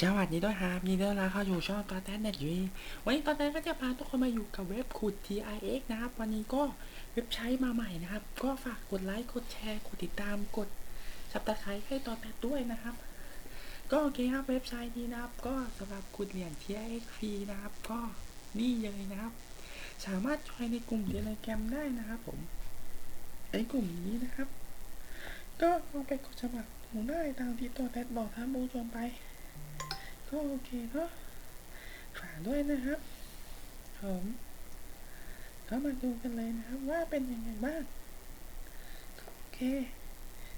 สวัสดีด้วยครับยินดีต้อนรับเข้าสู่ช่องตาแตนเน็ตยูวันนี้ตาแตนก็จะพาทุกคนมาอยู่กับเว็บขุด TIX นะครับ วันนี้ก็เว็บใช้มาใหม่นะครับ ก็ฝากกดไลค์ กดแชร์ กดติดตาม กดสับตะไคร้ให้ตอนแตนด้วยนะครับ ก็โอเคครับเว็บไซต์นี้นะครับ ก็สำหรับขุดเหรียญ TIX ฟรีนะครับ ก็นี่เลยนะครับ สามารถจอยในกลุ่มเทเลแกรมได้นะครับ ผมไอ้กลุ่มนี้นะครับ ก็ลองไปกดสมัครหูได้ตามที่ตัวแทนบอกท่านผู้ชมไป ก็โอเคเนาะฝากด้วยนะครับผมก็มาดูกันเลยนะครับว่าเป็นยังไงบ้างโอเค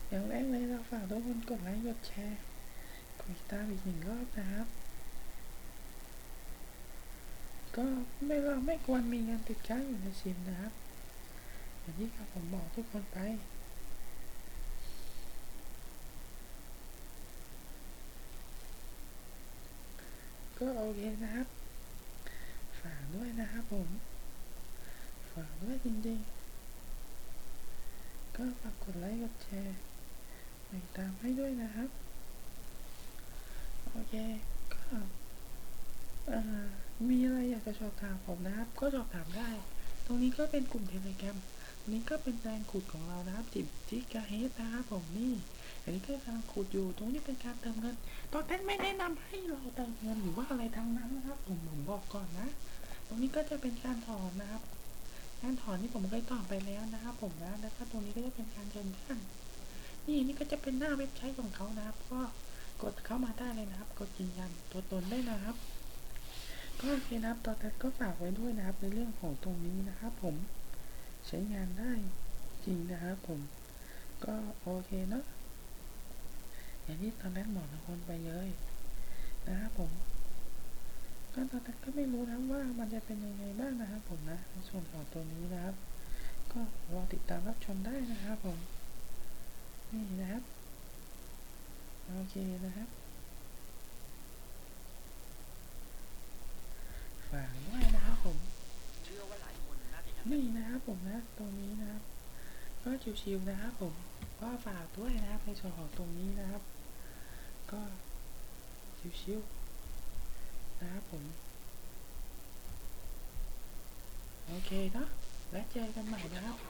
อย่างแรกเลยเราฝากทุกคนกดไลค์กดแชร์กดติดตามอีกหนึ่งรอบนะครับ ก็ไม่เราไม่ควรมีเงินติดค้างอยู่ในซิมนะครับอย่างที่ครับผมบอกทุกคนไป ก็โอเคนะครับ ฝากด้วยนะครับผม ฝากด้วยจริงๆ ก็ฝากกดไลค์กดแชร์ติดตามให้ด้วยนะครับ โอเค ก็มีอะไรอยากจะสอบถามผมนะครับ ก็สอบถามได้ ตรงนี้ก็เป็นกลุ่มเทเลแกรมนี้ก็เป็นแรงขุดของเรานะครับจิบจิกาเฮดนะครับผมนี่ อันนี้ก็กำลังขุดอยู่ ตรงนี้เป็นการเติมเงิน ตอนแรกไม่แนะนำให้เราเติมเงินหรือว่าอะไรทั้งนั้นนะครับ ผมผมบอกก่อนนะ ตรงนี้ก็จะเป็นการถอนนะครับ การถอนที่ผมเคยถอนไปแล้วนะครับ ผมนะ แล้วก็ตรงนี้ก็จะเป็นการเชิญเพื่อนนี่นี่ก็จะเป็นหน้าเว็บไซต์ของเขานะครับ ก็กดเข้ามาได้เลยนะครับ กดยืนยันตัวตนได้นะครับ ก็โอเคนะครับ ตอนนี้ก็ฝากไว้ด้วยนะครับ ในเรื่องของตรงนี้นะครับ ผมใช้งานได้จริงนะครับ ผม ก็โอเคเนาะ อย่างที่ตอนแรกบอกทุกคนไปเลยนะครับผม ก็ตอนนั้นก็ไม่รู้นะว่ามันจะเป็นยังไงบ้างนะครับผมนะในส่วนของตัวนี้นะครับ ก็รอติดตามรับชมได้นะครับผม นี่นะครับ โอเคนะครับฝากด้วยนะครับผมนี่นะครับผมนะตรงนี้นะครับ ก็ชิวๆนะครับผมก็ฝากด้วยนะครับในส่วนของตรงนี้นะครับ ชิวๆนะครับผม โอเคเนาะแล้วเจอกันใหม่นะครับ